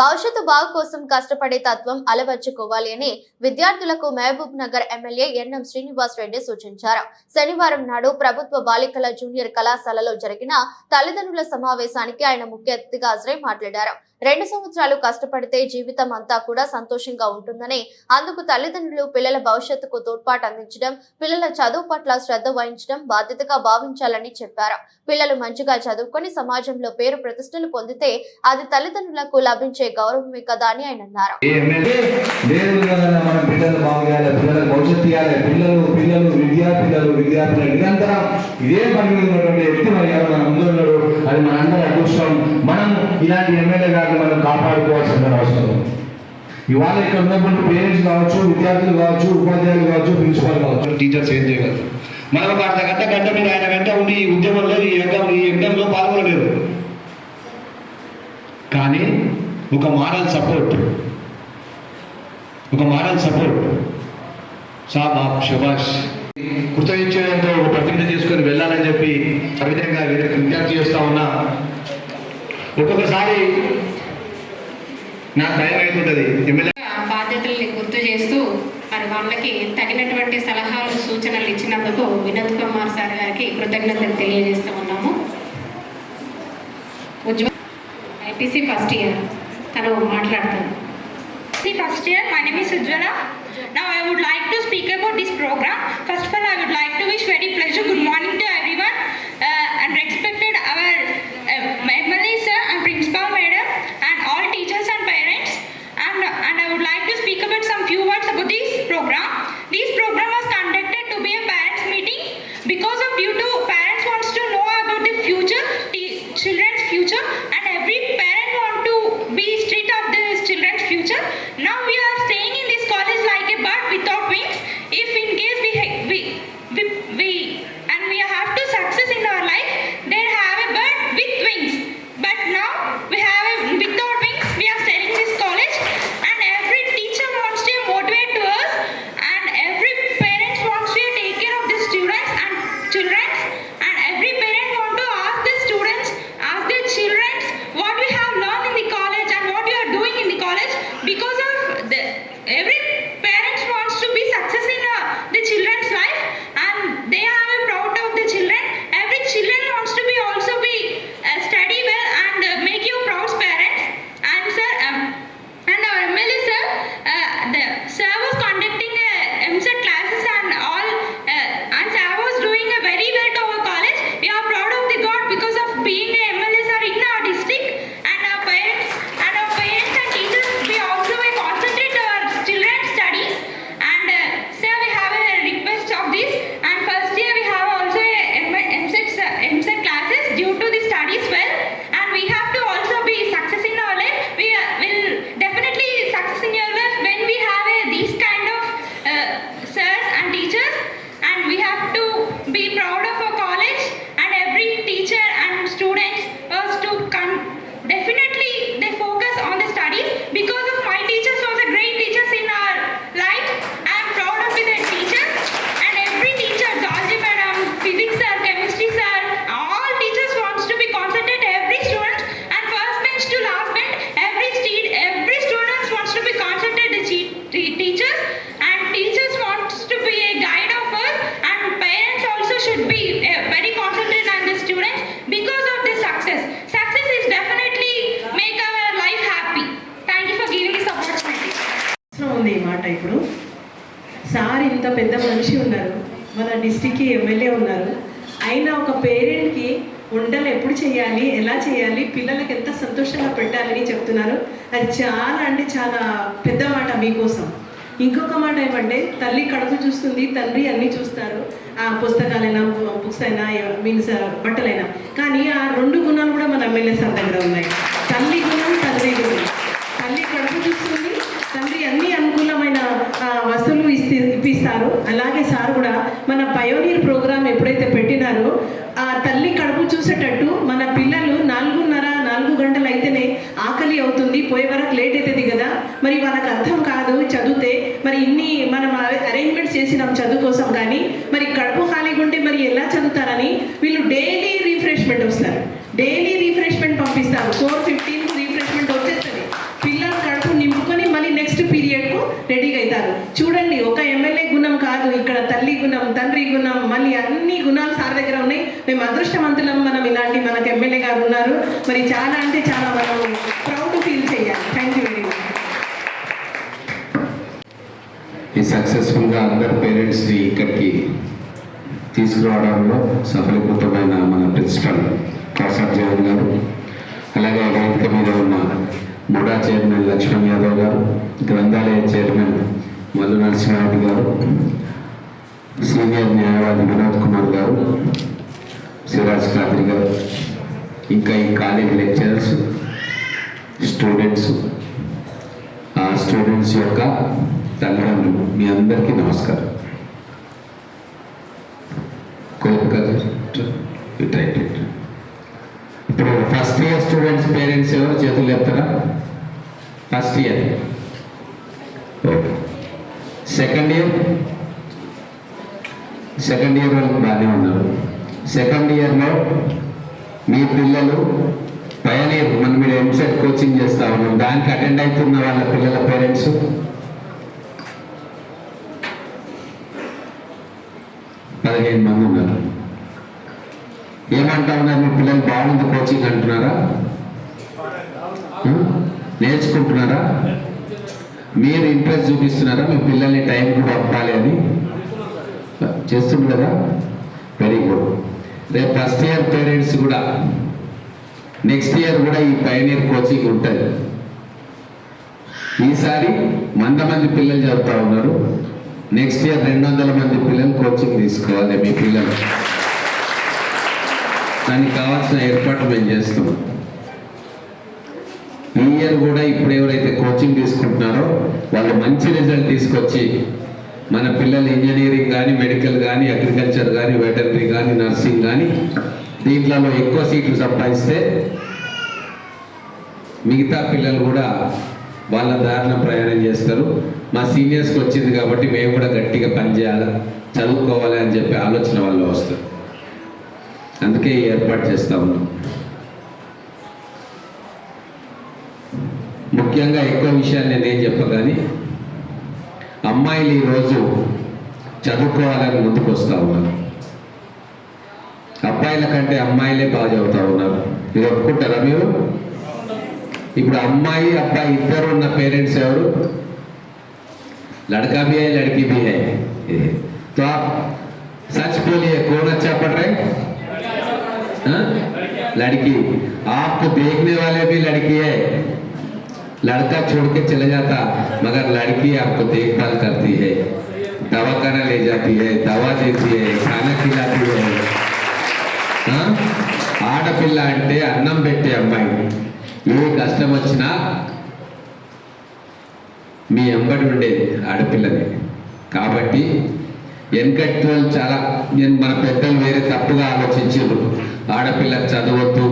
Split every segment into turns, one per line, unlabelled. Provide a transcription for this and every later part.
భవిష్యత్తు బాగు కోసం కష్టపడే తత్వం అలవర్చుకోవాలి అని విద్యార్థులకు మహబూబ్ నగర్ ఎమ్మెల్యే ఎన్ఎం శ్రీనివాస్ రెడ్డి సూచించారు. శనివారం నాడు ప్రభుత్వ బాలికల జూనియర్ కళాశాలలో జరిగిన తల్లిదండ్రుల సమావేశానికి ఆయన ముఖ్య అతిథిగా హాజరై మాట్లాడారు. రెండు సంవత్సరాలు కష్టపడితే జీవితం అంతా కూడా సంతోషంగా ఉంటుందని అందుకు తల్లిదండ్రులు పిల్లల భవిష్యత్తుకు తోడ్పాటు అందించడం పిల్లల చదువు పట్ల శ్రద్ధ వహించడం బాధ్యతగా భావించాలని చెప్పారు. పిల్లలు మంచిగా చదువుకొని సమాజంలో పేరు ప్రతిష్టలు పొందితే అది తల్లిదండ్రులకు లభించే గౌరవమే కదా అని ఆయన అన్నారు.
చేయాలి భవిష్యత్తు ఇవ్వాలి పిల్లలు పిల్లలు విద్యార్థులు విద్యార్థులు నిరంతరం ఇదే పని ఉన్నటువంటి వ్యక్తి మరి ఎవరు మన ముందు ఉన్నాడు. అది మనందరి అదృష్టం. మనం ఇలాంటి ఎమ్మెల్యే గారిని మనం కాపాడుకోవాల్సిన అవసరం ఇవాళ ఇక్కడ ఉన్నటువంటి పేరెంట్స్ కావచ్చు విద్యార్థులు కావచ్చు ఉపాధ్యాయులు కావచ్చు ప్రిన్సిపాల్ కావచ్చు టీచర్స్ ఏం చేయగలరు? మనం ఒక అర్ధ గంట గంట మీద ఆయన గంట ఉండి ఈ ఉద్యమంలో ఈ ఎగ్జామ్ ఈ ఎగ్జామ్లో పాల్గొనలేదు. కానీ ఒక మారల్ సపోర్ట్ ఒక మారల్ సపోర్ట్ ఆప్ శబాష్ కృతజ్ఞతతో ఒక ప్రతిజ్ఞ తీసుకొని వెళ్ళాలని చెప్పి ఆ విధంగా వీరికి విజ్ఞప్తి చేస్తా ఉన్నా. ఒక్కొక్కసారి నాకు భయం అవుతుంటుంది ఎమ్మెల్యే
ఆ బాధ్యతల్ని గుర్తు చేస్తూ మరి వాళ్ళకి తగినటువంటి సలహాలు సూచనలు ఇచ్చినందుకు వినోద్ కుమార్ సార్ గారికి కృతజ్ఞతలు తెలియజేస్తూ ఉన్నాము. ఉజ్వల్ ఐపీసీ ఫస్ట్ ఇయర్ తను
See, first year, my name is Ujjwala. Now I would like to speak about this program. First of all, I would like to wish very pleasure good morning
పెద్ద మనిషి ఉన్నారు. మన డిస్టిక్కి MLA ఉన్నారు. అయినా ఒక పేరెంట్కి వంటలు ఎప్పుడు చేయాలి ఎలా చేయాలి పిల్లలకి ఎంత సంతోషంగా పెట్టాలని చెప్తున్నారు. అది చాలా అంటే చాలా పెద్ద మాట మీకోసం. ఇంకొక మాట ఏమంటే తల్లి కడుపు చూస్తుంది తండ్రి అన్నీ చూస్తారు. ఆ పుస్తకాలైనా బుక్స్ అయినా మీన్స్ బట్టలైనా. కానీ ఆ రెండు గుణాలు కూడా మన ఎమ్మెల్యే సార్ దగ్గర ఉన్నాయి. తల్లి గుణం తండ్రి గుణం. తల్లి కడుపు చూస్తుంది తండ్రి అన్ని అనుకూలమైన ఆ, వస్తువులు ఇస్తే అలాగే సార్ కూడా మన పయోనీర్ ప్రోగ్రామ్ ఎప్పుడైతే పెట్టినారో ఆ తల్లి కడుపు చూసేటట్టు మన పిల్లలు నాలుగున్నర నాలుగు గంటలు అయితేనే ఆకలి అవుతుంది పోయే వరకు లేట్ అవుతుంది కదా. మరి వాళ్ళకి అర్థం కాదు చదివితే మరి ఇన్ని మనం అరేంజ్మెంట్స్ చేసినాం చదువు కోసం కానీ మరి కడుపు ఖాళీగా ఉంటే మరి ఎలా చదువుతారని వీళ్ళు డైలీ రీఫ్రెష్మెంట్ వస్తారు. డైలీ రీఫ్రెష్మెంట్ పంపిస్తారు. ఫోర్ ఫిఫ్టీన్ రీఫ్రెష్మెంట్ వచ్చేస్తుంది. పిల్ల అవుతారు. చూడండి ఒక ఎమ్మెల్యే తల్లి గుణం తండ్రి గుణం మళ్ళీ అన్ని గుణాలు సార్ దగ్గర ఉన్నాయి. మేము అదృష్టవంతులం మనం ఇలాంటి మనకు ఎమ్మెల్యే గారు ఉన్నారు. మరి చాలా అంటే చాలా మనం ప్రౌడ్ ఫీల్ చేయాలి. థ్యాంక్ యూ వెరీ మచ్
ఈ సక్సెస్ఫుల్గా అందరు పేరెంట్స్ని ఇక్కడికి తీసుకురావడంలో సఫలీకృతమైన మన ప్రిన్సిపల్ ప్రసాద్ జగన్ గారు అలాగే వేదిక మీద ఉన్న బుడా చైర్మన్ లక్ష్మణ్ యాదవ్ గారు గ్రంథాలయ చైర్మన్ మల్లు నరసింహారెడ్డి గారు సీనియర్ న్యాయవాది వినోద్ కుమార్ గారు సిరాజ్ ఖాద్రి గారు ఇంకా ఈ కాలేజ్ లెక్చరర్స్ స్టూడెంట్స్ ఆ స్టూడెంట్స్ యొక్క తల్లిదండ్రులు మీ అందరికీ నమస్కారం. ఇప్పుడు ఫస్ట్ ఇయర్ స్టూడెంట్స్ పేరెంట్స్ ఎవరు చేతులు చెప్తారా first year okay second year second year వరకు బాగానే ఉన్నారు. సెకండ్ ఇయర్లో మీ పిల్లలు పయనీర్ మనం మీరు ఎంసెట్ కోచింగ్ చేస్తా ఉన్నాం దానికి అటెండ్ అవుతున్న వాళ్ళ పిల్లల పేరెంట్స్? పదిహేను మంది ఉన్నారు. ఏమంటా ఉన్నారు? మీ పిల్లలు బాగుంది కోచింగ్ అంటున్నారా? నేర్చుకుంటున్నారా? మీరు ఇంట్రెస్ట్ చూపిస్తున్నారా? మీ పిల్లల్ని టైంకి పంపాలి అని? చేస్తుంది కదా? వెరీ గుడ్ రేపు ఫస్ట్ ఇయర్ పేరెంట్స్ కూడా నెక్స్ట్ ఇయర్ కూడా ఈ పైనీర్ కోచింగ్ ఉంటుంది. ఈసారి వంద మంది పిల్లలు చదువుతూ ఉన్నారు. నెక్స్ట్ ఇయర్ రెండు వందల మంది పిల్లలు కోచింగ్ తీసుకోవాలి మీ పిల్లలు. దానికి కావాల్సిన ఏర్పాటు మేము చేస్తున్నాం ఈ ఇయర్ కూడా ఇప్పుడు ఎవరైతే కోచింగ్ తీసుకుంటున్నారో వాళ్ళు మంచి రిజల్ట్ తీసుకొచ్చి మన పిల్లలు ఇంజనీరింగ్ కానీ మెడికల్ కానీ అగ్రికల్చర్ కానీ వెటర్నరీ కానీ నర్సింగ్ కానీ దీంట్లలో ఎక్కువ సీట్లు సంపాదిస్తే మిగతా పిల్లలు కూడా వాళ్ళ దారిన ప్రయాణం చేస్తారు. మా సీనియర్స్కి వచ్చింది కాబట్టి మేము కూడా గట్టిగా పనిచేయాలి చదువుకోవాలి అని చెప్పి ఆలోచన వల్ల వస్తారు అందుకే ఏర్పాటు చేస్తా ఉన్నాం. ముఖ్యంగా ఎక్కువ విషయాలు నేనేం చెప్పగాని అమ్మాయిలు ఈరోజు చదువుకోవాలని ముందుకు వస్తూ ఉన్నారు అబ్బాయిల కంటే అమ్మాయిలే బాగా చదువుతా ఉన్నారు మీరు ఒప్పుకుంటారా మీరు ఇప్పుడు అమ్మాయి అబ్బాయి ఇద్దరు ఉన్న పేరెంట్స్ ఎవరు लड़का भी है लड़की भी है तो आप सच बोलिए कौन अच्छा पढ़ रहे हाँ? लड़की आपको देखने वाले भी लड़की है लड़का छोड़ के चले जाता मगर लड़की आपको देखभाल करती है दवा खाना ले जाती है दवा देती है खाना खिलाती है ఆ? ఆడపిల్ల అంటే అన్నం పెట్టే అమ్మాయి ఏ కష్టం వచ్చినా మీ అంబడి ఉండేది ఆడపిల్లది కాబట్టి వెనకటి వాళ్ళు చాలా నేను మన పెద్దలు వేరే తప్పుగా ఆలోచించారు ఆడపిల్ల చదవద్దు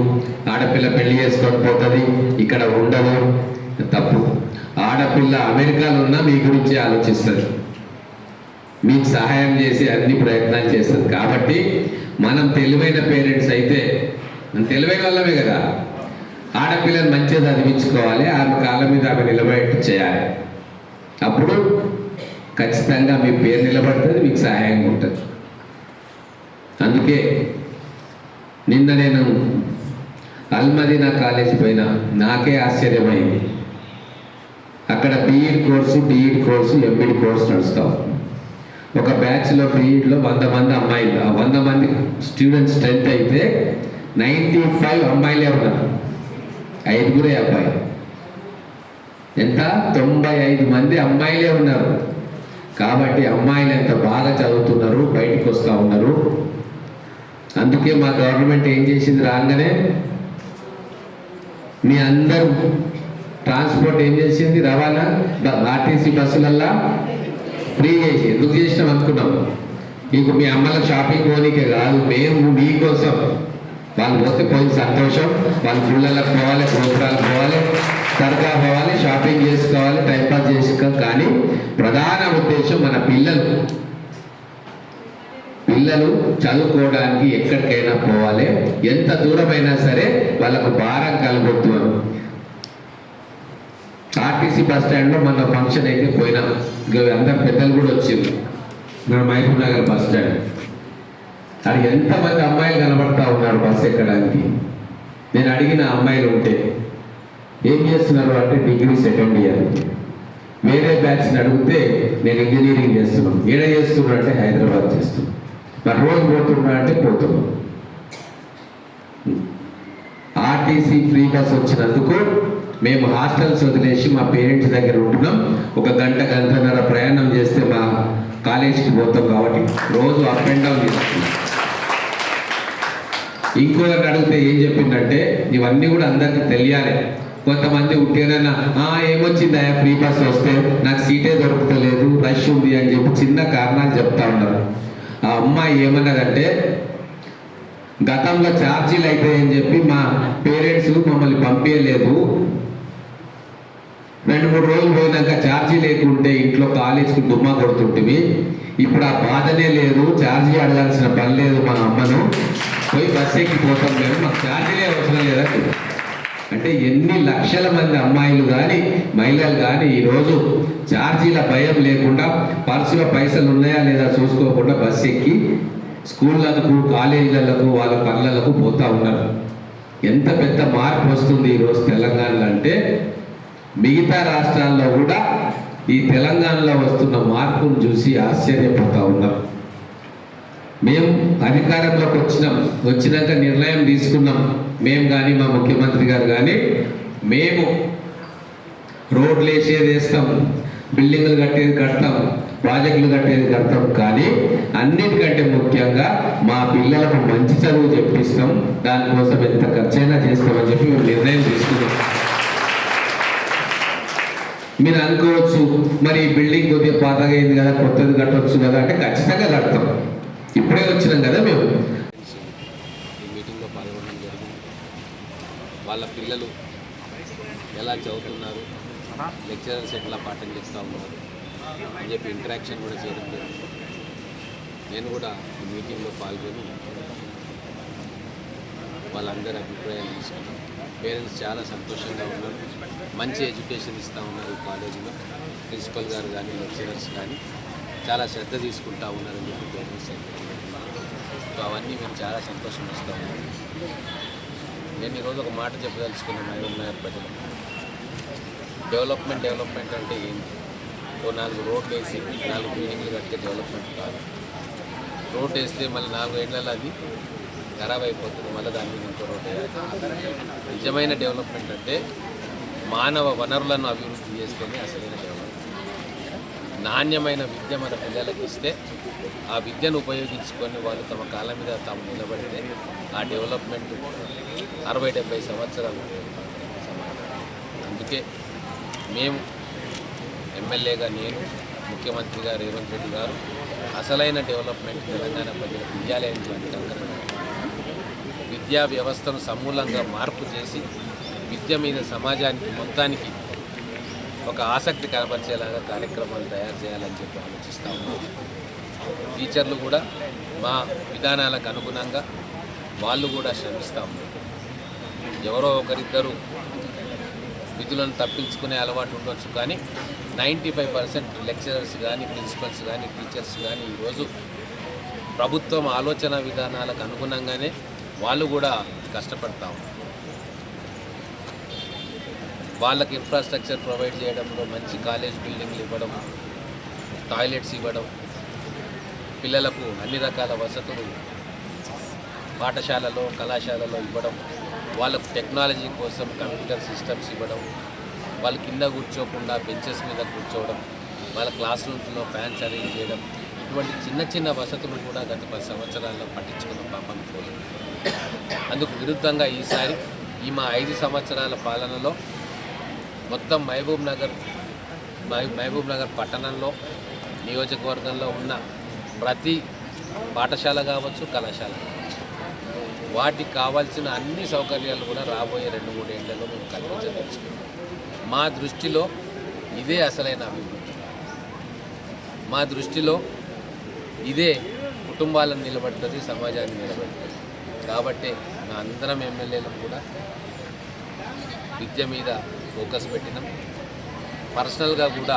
ఆడపిల్ల పెళ్లి చేసుకొని పోతుంది ఇక్కడ ఉండదు తప్పు. ఆడపిల్ల అమెరికాలో ఉన్నా మీ గురించి ఆలోచిస్తుంది. మీకు సహాయం చేసి అన్ని ప్రయత్నాలు చేస్తుంది. కాబట్టి మనం తెలివైన పేరెంట్స్ అయితే మనం తెలివైన వాళ్ళమే కదా. ఆడపిల్లని మంచిగా చదివించుకోవాలి ఆమె కాళ్ళ మీద ఆమె నిలబెట్టి చేయాలి. అప్పుడు ఖచ్చితంగా మీ పేరు నిలబడుతుంది మీకు సహాయంగా ఉంటుంది. అందుకే నిన్న నేను అల్మదీనా కాలేజీ పోయినా నాకే ఆశ్చర్యమైంది. అక్కడ BEd course DEd course MEd course నడుస్తాం. ఒక బ్యాచ్లో బీఈడ్లో వంద మంది అమ్మాయిలు. ఆ వంద మంది స్టూడెంట్స్ స్ట్రెంత్ అయితే నైంటీ ఫైవ్ అమ్మాయిలే ఉన్నారు. ఐదుగురే అబ్బాయి ఎంత? తొంభై ఐదు మంది అమ్మాయిలే ఉన్నారు. కాబట్టి అమ్మాయిలు ఎంత బాగా చదువుతున్నారు బయటకు వస్తూ ఉన్నారు. అందుకే మా గవర్నమెంట్ ఏం చేసింది రాగానే మీ అందరూ ట్రాన్స్పోర్ట్ ఏం చేసింది రవాణా? ఆర్టీసీ బస్సులల్లా ఫ్రీ చేసి. ఎందుకు చేసినాం అనుకున్నాం? మీకు మీ అమ్మల షాపింగ్ పోనీకే కాదు మేము మీకోసం వాళ్ళు పోతే పోయిన సంతోషం. వాళ్ళ పిల్లలకు పోవాలి గోపురాలకు పోవాలి దర్గా పోవాలి షాపింగ్ చేసుకోవాలి టైంపాస్ చేసుకో కానీ ప్రధాన ఉద్దేశం మన పిల్లలు. పిల్లలు చదువుకోవడానికి ఎక్కడికైనా పోవాలి. ఎంత దూరమైనా సరే వాళ్ళకు భారం కలగొద్దు అని.
ఆర్టీసీ బస్ స్టాండ్లో మన ఫంక్షన్ అయితే పోయినా. అందరు పెద్దలు కూడా వచ్చింది మన మహబూబ్ నగర్ బస్ స్టాండ్. అది ఎంతమంది అమ్మాయిలు కనబడతా ఉన్నారు బస్ ఎక్కడానికి? నేను అడిగిన అమ్మాయిలు ఉంటే ఏం చేస్తున్నారు? అంటే డిగ్రీ సెకండ్ ఇయర్. వేరే బ్యాచ్ అడిగితే నేను ఇంజనీరింగ్ చేస్తున్నాను ఏడ చేస్తున్నా అంటే హైదరాబాద్ చేస్తున్నాను మరి రోజు పోతున్నా అంటే పోతున్నాను ఆర్టీసీ ఫ్రీ బస్ వచ్చినందుకు మేము హాస్టల్స్ వదిలేసి మా పేరెంట్స్ దగ్గర ఉంటున్నాం. ఒక గంట గంటన్నర ప్రయాణం చేస్తే మా కాలేజీకి పోతాం కాబట్టి రోజు అప్ అండ్ డౌన్ చేస్తున్నాం. ఇంకొకరిని అడిగితే ఏం చెప్పిందంటే ఇవన్నీ కూడా అందరికీ తెలియాలి. కొంతమంది ఉంటేనన్నా ఏమొచ్చిందా? ఫ్రీ బస్ వస్తే నాకు సీటే దొరుకుతలేదు రష్ ఉంది అని చెప్పి చిన్న కారణాలు చెప్తా ఉన్నారు. ఆ అమ్మాయి ఏమన్నదంటే గతంలో ఛార్జీలు అవుతాయని చెప్పి మా పేరెంట్స్ మమ్మల్ని పంపించలేదు రెండు మూడు రోజులు పోయినాక ఛార్జీ లేకుంటే ఇంట్లో కాలేజీకి దుమ్మ కొడుతుంటివి ఇప్పుడు ఆ బాధనే లేదు ఛార్జీ అడగాల్సిన పని లేదు మా అమ్మను. పోయి బస్ ఎక్కి పోతాం లేదు మాకు ఛార్జీలే అవసరం లేదా అంటే ఎన్ని లక్షల మంది అమ్మాయిలు కానీ మహిళలు కానీ ఈరోజు ఛార్జీల భయం లేకుండా పర్సులో పైసలు ఉన్నాయా లేదా చూసుకోకుండా బస్ ఎక్కి స్కూళ్ళకు కాలేజీలకు వాళ్ళ పనులకు పోతా ఉన్నారు. ఎంత పెద్ద మార్పు వస్తుంది ఈరోజు తెలంగాణలో అంటే మిగతా రాష్ట్రాల్లో కూడా ఈ తెలంగాణలో వస్తున్న మార్పును చూసి ఆశ్చర్యపోతా ఉన్నాం. మేము అధికారంలోకి వచ్చినాం. వచ్చినాక నిర్ణయం తీసుకున్నాం. మేము కానీ మా ముఖ్యమంత్రి గారు కానీ మేము రోడ్లు వేసేది వేస్తాం బిల్డింగ్లు కట్టేది కడతాం ప్రాజెక్టులు కట్టేది కడతాం. కానీ అన్నిటికంటే ముఖ్యంగా మా పిల్లలకు మంచి చదువు చెప్పిస్తాం. దానికోసం ఎంత ఖర్చైనా చేస్తామని చెప్పి మేము నిర్ణయం తీసుకున్నాం. మీరు అనుకోవచ్చు మరి ఈ బిల్డింగ్ కొద్దిగా పాతగా అయింది కదా కొత్తది కట్టవచ్చు కదా అంటే ఖచ్చితంగా కడతాం. ఇప్పుడే వచ్చినాం కదా మేము.
ఈ మీటింగ్లో పాల్గొనడం జరిగింది. వాళ్ళ పిల్లలు ఎలా చదువుతున్నారు? లెక్చరర్స్ ఎట్లా పాఠం చేస్తూ ఉన్నారు. అని చెప్పి ఇంటరాక్షన్ కూడా చేయడం జరిగింది. నేను కూడా ఈ మీటింగ్లో పాల్గొని వాళ్ళందరి అభిప్రాయాలు తీసుకున్నాను. పేరెంట్స్ చాలా సంతోషంగా ఉన్నారు. మంచి ఎడ్యుకేషన్ ఇస్తూ ఉన్నారు కాలేజీలో. ప్రిన్సిపల్ గారు కానీ లెక్చరర్స్ కానీ చాలా శ్రద్ధ తీసుకుంటూ ఉన్నారని చెప్పి పేరెంట్స్ సో అవన్నీ మేము చాలా సంతోషం ఇస్తూ ఉన్నాం. నేను ఈరోజు ఒక మాట చెప్పదలుచుకున్నాను మహబూబ్ ప్రజలు డెవలప్మెంట్ డెవలప్మెంట్ అంటే ఏంటి? ఓ నాలుగు రోడ్లు వేసి నాలుగు బిల్డింగ్లు కడితే డెవలప్మెంట్ కాదు. రోడ్ వేస్తే మళ్ళీ నాలుగు ఏళ్ళలో అది ఖరాబ్ అయిపోతుంది మళ్ళీ దాని మీద ఇంకో రోడ్ నిజమైన డెవలప్మెంట్ అంటే మానవ వనరులను అభివృద్ధి చేస్తేనే అసలైన డెవలప్మెంట్. నాణ్యమైన విద్య మన పిల్లలకి ఇస్తే ఆ విద్యను ఉపయోగించుకొని వాళ్ళు తమ కాళ్ళ మీద తాము నిలబడితే ఆ డెవలప్మెంట్ అరవై డెబ్బై సంవత్సరాలు అందుకే మేము ఎమ్మెల్యేగా నేను ముఖ్యమంత్రిగా రేవంత్ రెడ్డి గారు అసలైన డెవలప్మెంట్ తెలంగాణ ప్రజలకు ఇవ్వాలి అని చెప్పి విద్యా వ్యవస్థను సమూలంగా మార్పు చేసి విద్య మీద సమాజానికి మొత్తానికి ఒక ఆసక్తి కనపరిచేలాగా కార్యక్రమాలు తయారు చేయాలని చెప్పి ఆలోచిస్తూ ఉన్నాం. టీచర్లు కూడా మా విధానాలకు అనుగుణంగా వాళ్ళు కూడా శ్రమిస్తూ ఉన్నారు. ఎవరో ఒకరిద్దరు విధులను తప్పించుకునే అలవాటు ఉండొచ్చు కానీ నైంటీ ఫైవ్ పర్సెంట్ లెక్చరర్స్ కానీ ప్రిన్సిపల్స్ కానీ టీచర్స్ కానీ ఈరోజు ప్రభుత్వం ఆలోచన విధానాలకు అనుగుణంగానే వాళ్ళు కూడా కష్టపడతా ఉన్నారు. వాళ్ళకి ఇన్ఫ్రాస్ట్రక్చర్ ప్రొవైడ్ చేయడంలో మంచి కాలేజ్ బిల్డింగ్లు ఇవ్వడం టాయిలెట్స్ ఇవ్వడం పిల్లలకు అన్ని రకాల వసతులు పాఠశాలలో కళాశాలలో ఇవ్వడం వాళ్ళకు టెక్నాలజీ కోసం కంప్యూటర్ సిస్టమ్స్ ఇవ్వడం వాళ్ళు కింద కూర్చోకుండా బెంచెస్ మీద కూర్చోవడం వాళ్ళ క్లాస్ రూమ్స్లో ఫ్యాన్స్ అరేంజ్ చేయడం ఇటువంటి చిన్న చిన్న వసతులు కూడా గత పది సంవత్సరాల్లో పట్టించుకున్న పాపం పోలేదు. అందుకు విరుద్ధంగా ఈసారి ఈ మా ఐదు సంవత్సరాల పాలనలో మొత్తం మహబూబ్ నగర్ మహబూబ్ నగర్ పట్టణంలో నియోజకవర్గంలో ఉన్న ప్రతి పాఠశాల కావచ్చు కళాశాల కావచ్చు వాటికి కావాల్సిన అన్ని సౌకర్యాలు కూడా రాబోయే రెండు మూడు ఏళ్ళలో మేము కల్పించదలుచుకున్నాం. మా దృష్టిలో ఇదే అసలైన అభివృద్ధి. మా దృష్టిలో ఇదే కుటుంబాలను నిలబడుతుంది సమాజాన్ని నిలబెడుతుంది. కాబట్టి మా అందరం ఎమ్మెల్యేలు కూడా విద్య మీద ఫోకస్ పెట్టినాం. పర్సనల్గా కూడా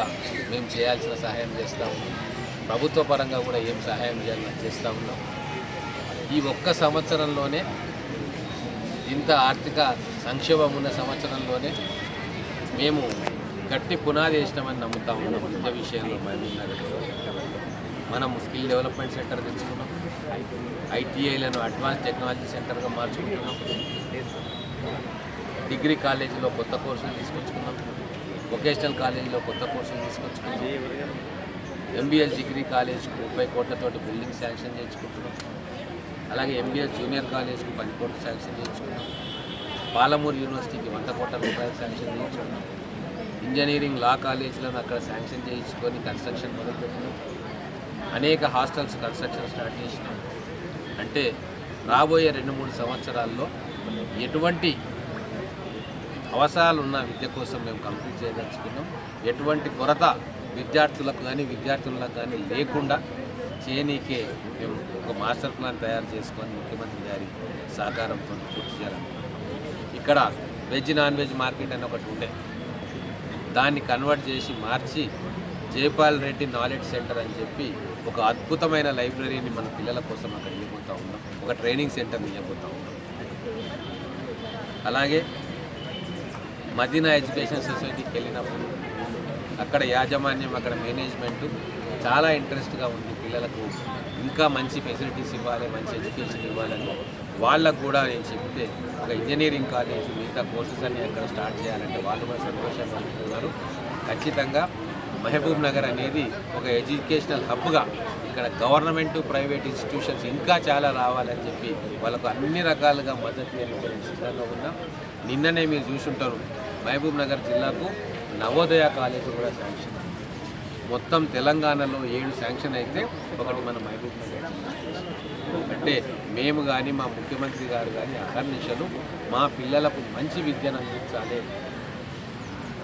మేము చేయాల్సిన సహాయం చేస్తూ ఉన్నాం. ప్రభుత్వ పరంగా కూడా ఏం సహాయం చేయాలని చేస్తూ ఉన్నాం. ఈ ఒక్క సంవత్సరంలోనే ఇంత ఆర్థిక సంక్షోభం ఉన్న సంవత్సరంలోనే మేము గట్టి పునాది వేసినామని నమ్ముతా ఉన్నాం విద్య విషయంలో. మహబూబ్నగర్లో మనం స్కిల్ డెవలప్మెంట్ సెంటర్ తెచ్చుకున్నాం. ఐటీఐలను అడ్వాన్స్ టెక్నాలజీ సెంటర్గా మార్చుకుంటున్నాం. డిగ్రీ కాలేజీలో కొత్త కోర్సులు తీసుకొచ్చుకున్నాం. వొకేషనల్ కాలేజీలో కొత్త కోర్సులు తీసుకొచ్చుకున్నాం. ఎంబీఎస్ డిగ్రీ కాలేజ్కు ముప్పై కోట్లతోటి బిల్డింగ్ శాంక్షన్ చేయించుకుంటున్నాం. అలాగే ఎంబీఎస్ జూనియర్ కాలేజ్కు పది కోట్లు శాంక్షన్ చేయించుకున్నాం. పాలమూరు యూనివర్సిటీకి వంద కోట్ల రూపాయలు శాంక్షన్ చేయించుకున్నాం. ఇంజనీరింగ్ లా కాలేజీలను అక్కడ శాంక్షన్ చేయించుకొని కన్స్ట్రక్షన్ మొదలుపెట్టినాం. అనేక హాస్టల్స్ కన్స్ట్రక్షన్ స్టార్ట్ చేసినాం. అంటే రాబోయే రెండు మూడు సంవత్సరాల్లో ఎటువంటి అవసరాలు ఉన్న విద్య కోసం మేము కంప్లీట్ చేయదలుచుకున్నాం. ఎటువంటి కొరత విద్యార్థులకు కానీ విద్యార్థులకు కానీ లేకుండా చేయనీకే మేము ఒక మాస్టర్ ప్లాన్ తయారు చేసుకొని ముఖ్యమంత్రి గారి సహకారంతో పూర్తి చేయాలి ఇక్కడ వెజ్ నాన్ వెజ్ మార్కెట్ అని ఒకటి ఉండే. దాన్ని కన్వర్ట్ చేసి మార్చి జైపాల్ రెడ్డి నాలెడ్జ్ సెంటర్ అని చెప్పి ఒక అద్భుతమైన లైబ్రరీని మన పిల్లల కోసం అక్కడ ఒక ట్రైనింగ్ సెంటర్ ఇవ్వబోతా ఉన్నాం అలాగే మదీనా ఎడ్యుకేషన్ సొసైటీకి వెళ్ళినప్పుడు అక్కడ యాజమాన్యం అక్కడ మేనేజ్మెంట్ చాలా ఇంట్రెస్ట్గా ఉంది పిల్లలకు. ఇంకా మంచి ఫెసిలిటీస్ ఇవ్వాలి మంచి ఎడ్యుకేషన్ ఇవ్వాలని వాళ్ళకు కూడా నేను చెప్తే ఒక ఇంజనీరింగ్ కాలేజ్ మిగతా కోర్సెస్ అన్ని అక్కడ స్టార్ట్ చేయాలంటే వాళ్ళు కూడా సంతోషంగా ఉంటున్నారు. ఖచ్చితంగా మహబూబ్ నగర్ అనేది ఒక ఎడ్యుకేషనల్ హబ్గా ఇక్కడ గవర్నమెంట్ ప్రైవేట్ ఇన్స్టిట్యూషన్స్ ఇంకా చాలా రావాలని చెప్పి వాళ్ళకు అన్ని రకాలుగా మద్దతు ఇవ్వడానికి సిద్ధంగా ఉన్నాం. నిన్ననే మీరు చూసుంటారు మహబూబ్ నగర్ జిల్లాకు నవోదయ కాలేజ్ కూడా శాంక్షన్ మొత్తం తెలంగాణలో ఏడు శాంక్షన్ అయితే ఒకటి మన మహబూబ్ నగర్ అంటే మేము కానీ మా ముఖ్యమంత్రి గారు కానీ అహర్నిశలు మా పిల్లలకు మంచి విద్యను అందించాలి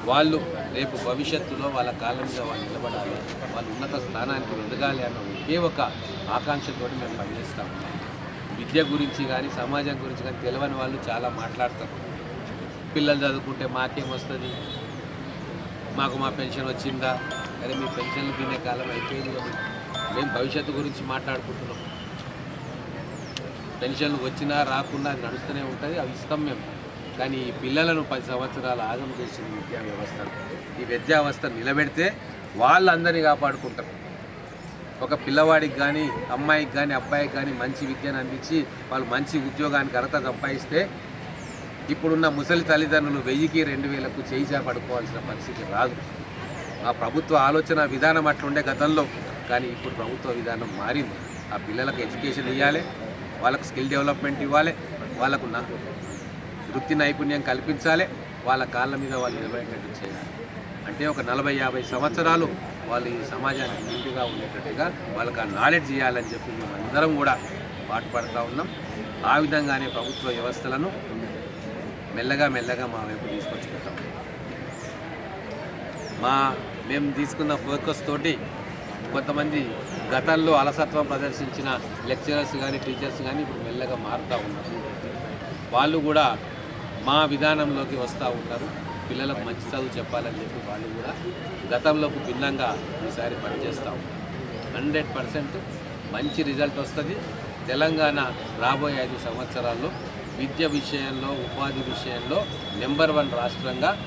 వాళ్ళు రేపు భవిష్యత్తులో వాళ్ళ కాలం మీద వాళ్ళు నిలబడాలి వాళ్ళు ఉన్నత స్థానానికి ఎదగాలి అన్న ఒకే ఒక ఆకాంక్షతో మేము పనిచేస్తాం విద్య గురించి కానీ సమాజం గురించి కానీ తెలియని వాళ్ళు చాలా మాట్లాడతారు. పిల్లలు చదువుకుంటే మాకేం వస్తుంది? మాకు మా పెన్షన్ వచ్చిందా? అదే మీ పెన్షన్లు తినే కాలం అయిపోయింది మేము భవిష్యత్తు గురించి మాట్లాడుకుంటున్నాం. పెన్షన్లు వచ్చినా రాకుండా అది నడుస్తూనే ఉంటుంది. అవి ఇస్తాం మేము. కానీ ఈ పిల్లలను పది సంవత్సరాలు ఆగం చేసిన విద్యా వ్యవస్థ. ఈ విద్యా వ్యవస్థ నిలబెడితే వాళ్ళందరినీ కాపాడుకుంటారు ఒక పిల్లవాడికి కానీ అమ్మాయికి కానీ అబ్బాయికి కానీ మంచి విద్యను అందించి వాళ్ళు మంచి ఉద్యోగానికి అర్హత సంపాదిస్తే ఇప్పుడున్న ముసలి తల్లిదండ్రులు వెయ్యికి రెండు వేలకు చేయి పడుకోవాల్సిన పరిస్థితి రాదు. ఆ ప్రభుత్వ ఆలోచన విధానం అట్లుండే గతంలో కానీ ఇప్పుడు ప్రభుత్వ విధానం మారింది. ఆ పిల్లలకు ఎడ్యుకేషన్ ఇవ్వాలి వాళ్ళకు స్కిల్ డెవలప్మెంట్ ఇవ్వాలి వాళ్ళకు నా వృత్తి నైపుణ్యం కల్పించాలి వాళ్ళ కాళ్ళ మీద వాళ్ళు నిలబడేటట్టు చేయాలి. అంటే ఒక నలభై యాభై సంవత్సరాలు వాళ్ళు ఈ సమాజానికి నీటిగా ఉండేటట్టుగా వాళ్ళకి ఆ నాలెడ్జ్ ఇవ్వాలని చెప్పి మేమందరం అందరం కూడా పాటుపడుతూ ఉన్నాం. ఆ విధంగానే ప్రభుత్వ వ్యవస్థలను మెల్లగా మెల్లగా మా వైపు తీసుకొచ్చుకుంటాం. మా మేము తీసుకున్న ఫోకస్ తోటి కొంతమంది గతంలో అలసత్వం ప్రదర్శించిన లెక్చరర్స్ కానీ టీచర్స్ కానీ ఇప్పుడు మెల్లగా మారుతూ ఉన్నారు. వాళ్ళు కూడా మా విధానంలోకి వస్తూ ఉంటారు. పిల్లలకు మంచి చదువు చెప్పాలని చెప్పి వాళ్ళు కూడా గతంలోకి భిన్నంగా ఈసారి పనిచేస్తూ ఉంటారు హండ్రెడ్ పర్సెంట్ మంచి రిజల్ట్ వస్తుంది. తెలంగాణ రాబోయే ఐదు సంవత్సరాల్లో విద్య విషయంలో ఉపాధి విషయంలో నెంబర్ వన్ రాష్ట్రంగా